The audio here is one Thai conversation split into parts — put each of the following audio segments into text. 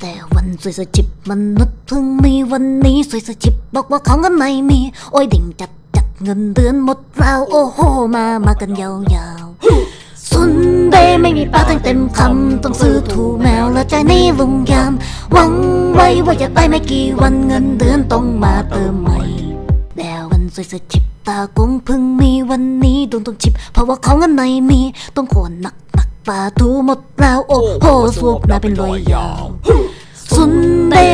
แต่วันสวยสจิบมนุษย์เพิ่งมีวันนี้สวยสจิบบอกว่าของกันไม่มี โอ้ยดิ่งจัดจัดเงินเดือนหมดแล้วโอ้โหมามากันยาวๆสุนเดไม่มีป้าทั้งเต็มคำต้องซื้อถูแมวและใจนี่ลุงยามหวังไว้ว่าจะตายไม่กี่วันเงินเดือนต้องมาเติมใหม่แต่วันสวยสจิบตากงเพิ่งมีวันนี้ดวงต้องชิบ เพราะว่าของอันไหนมีต้องโคนหนักหนักปลาทูหมดแล้วโอ้โหสวบหนาเป็นรอยยาวสุนเด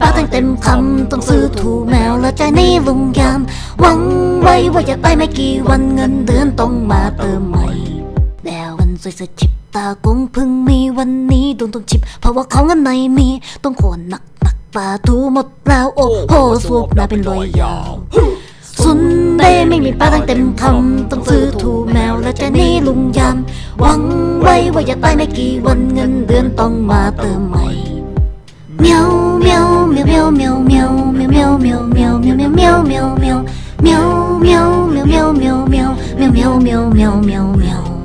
ป้าทั้งเต็มคำต้องซื้อถูแมวและใจนี่ลุงยาม หวังไว้ว่าจะตายไม่กี่วันเงินเดือนต้องมาเติมใหม่แต่วันสวยสจิบตากงพิ่งมีวันนี้ดวงต้องชิบ เพราะว่าของอันไหนมีต้องโคนหนักหนักปลาทูหมดแล้วโอ้โหสวบนาเป็นรอยยาวสุนเดไม่มีป้าตั้งเต็มคำต้องซื้อถูแมวและใจนี่ลุงยามหวังไว้ว่าจะตายไม่กี่วันเงินเดือนต้องมาเติมใหม่เมียว เมียวเมียวเมียวเมียวเมียวเมียวเ